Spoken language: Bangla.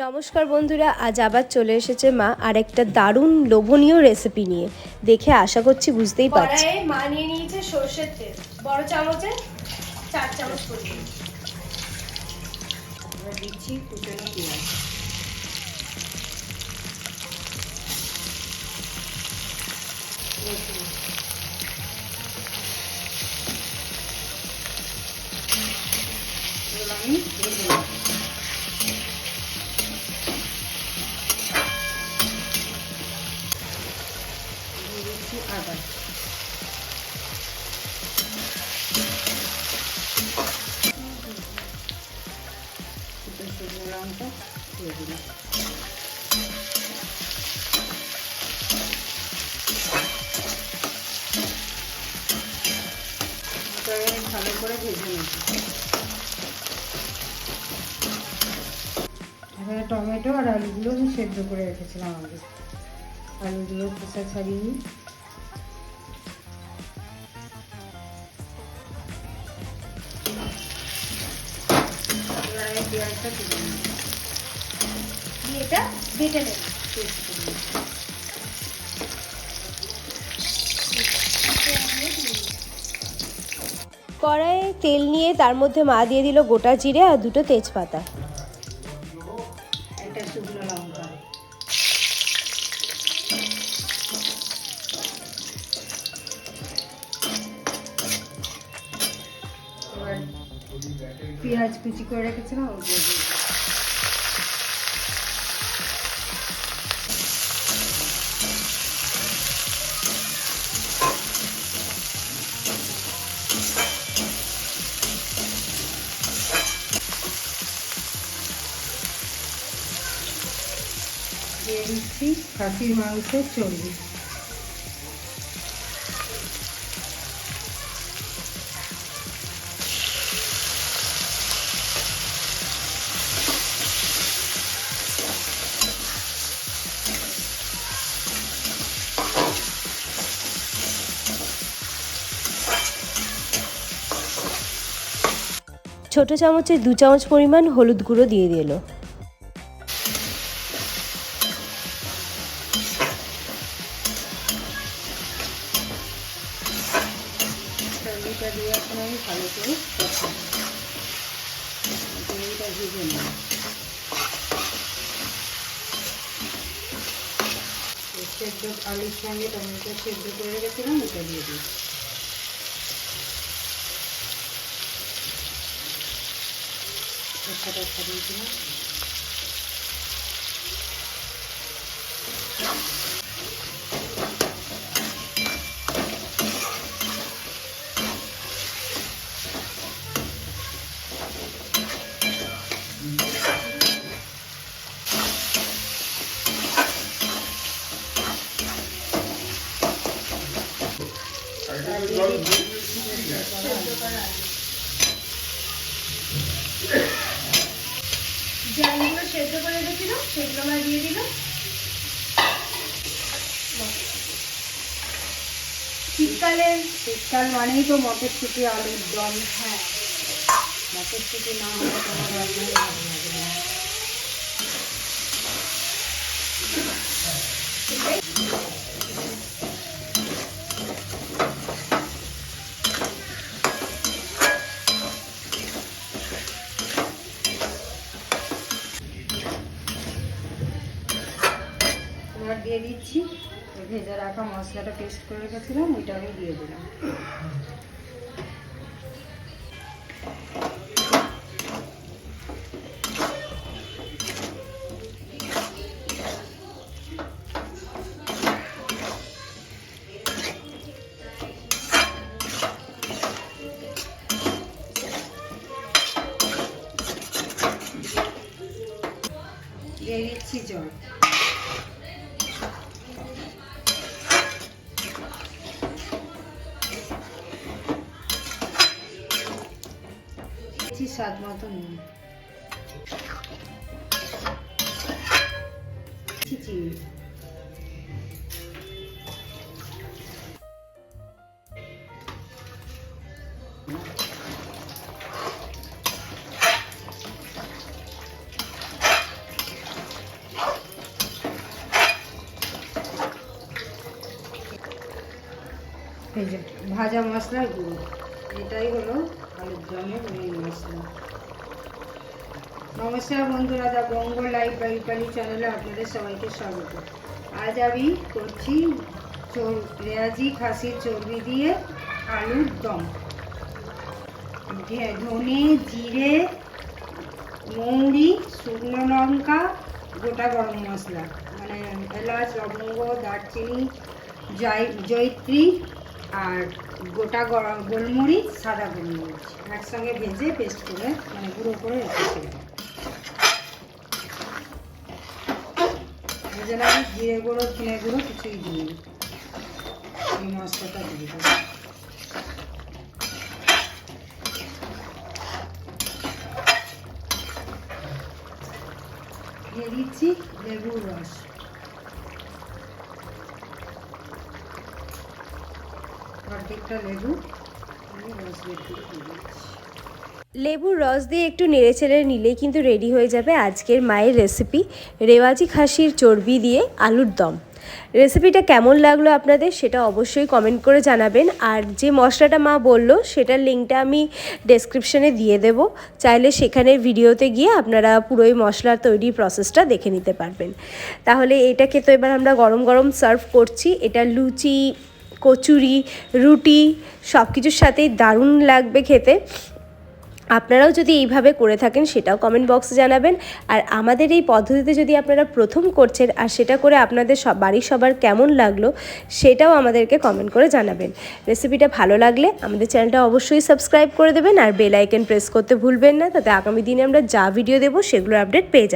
নমস্কার বন্ধুরা আজ আবার চলে এসেছে মা আর একটা দারুণ লোভনীয় রেসিপি নিয়ে। দেখে আশা করছি বুঝতেই পারছি। মা নিয়ে নিয়েছে সর্ষের তেল। বড় চামচে চার চামচ পরিমাণ। দিচ্ছি কুচানো পেঁয়াজ। আমি লঙ্কা দিয়ে দিলাম ভালো করে ভেজে নেব। এখানে টমেটো আর আলুগুলো আমি সেদ্ধ করে রেখেছিলাম আগে। আলুগুলো খোসা ছাড়িয়ে পেঁয়াজটা দিয়ে এটা বেটে নেব। কড়াইয়ে তেল নিয়ে তার মধ্যে মা দিয়ে দিল গোটা জিরে আর দুটো তেজপাতা। একটা শুকনো লঙ্কা। পেঁয়াজ কুচি করে রেখেছিলাম দিয়ে দিচ্ছি খাসির চর্বি ছোট চামচে দু চামচ পরিমাণ হলুদ গুঁড়ো দিয়ে দিল। চর্বিটা দিয়ে এখন আমি ভালো করে কষাবো। চর্বিটা ভেজে নেব। আলুর সঙ্গে টমেটো সেদ্ধ করে রেখেছিলাম, ওটা দিয়ে দিই। আলুগুলো সেদ্ধ করে রেখেছিল সেগুলো আমরা দিয়ে দিল। শীতকালে শীতকাল মানেই তো মটরশুঁটি আলুর দম। হ্যাঁ। মটরশুঁটি না হলে কোনো রান্নাই দিয়ে দিচ্ছি। ভেজে রাখা মশলাটা পেস্ট করে রেখেছিলাম, ওইটা আমি দিয়ে দিলাম। দিয়ে দিচ্ছি জল। স্বাদ মতো নুন। ভাজা মশলার গুঁড়ো। এটাই হলো আলুর দমের মেন মশলা নমস্কার বন্ধুরা, দা বঙ্গ লাইভ বা ইতালি চ্যানেলে আপনাদের সবাইকে স্বাগত। আজ আমি করছি রেয়াজি খাসির চর্বি দিয়ে আলুর দম। ধনে, জিরে, মৌরি, শুকনো লঙ্কা, গোটা গরম মশলা। মানে এলাচ, লবঙ্গ, দারচিনি জয় জয়ত্রী আর গোটা গোলমরিচ, সাদা গোলমরিচ একসঙ্গে ভেজে পেস্ট করে মানে গুঁড়ো করে রেখেছিলাম। ভেজে না জিরে গুঁড়ো, ধনে গুঁড়ো কিছুই দিই এই মশলাটা দিয়ে দেবো। দিয়ে দিচ্ছি লেবুর রস। লেবুর রস দিয়ে একটু নেড়ে চেড়ে নিলেই কিন্তু রেডি হয়ে যাবে আজকের মায়ের রেসিপি রেওয়াজি খাসির চর্বি দিয়ে আলুর দম। রেসিপিটা কেমন লাগল আপনাদের সেটা অবশ্যই কমেন্ট করে জানাবেন। আর যে মশলাটা মা বলল, সেটার লিঙ্কটা আমি ডেসক্রিপশনে দিয়ে দেব। চাইলে সেখানে ভিডিওতে গিয়ে আপনারা পুরোই মশলার তৈরি প্রসেসটা দেখে নিতে পারবেন। তাহলে এটাকে তো এবার আমরা গরম গরম সার্ভ করছি। এটা লুচি কচুরি, রুটি সব কিছুর সাথেই দারুণ লাগবে খেতে। আপনারাও যদি এইভাবে করে থাকেন সেটাও কমেন্ট বক্সে জানাবেন। আর আমাদের এই পদ্ধতিতে যদি আপনারা প্রথম করছেন আর সেটা করে আপনাদের সব, বাড়ির সবার কেমন লাগল সেটাও আমাদেরকে কমেন্ট করে জানাবেন। রেসিপিটা ভালো লাগলে আমাদের চ্যানেলটা অবশ্যই সাবস্ক্রাইব করে দেবেন আর বেল প্রেস করতে ভুলবেন না। তাতে আগামী দিনে আমরা যা ভিডিও দেবো সেগুলোর আপডেট পেয়ে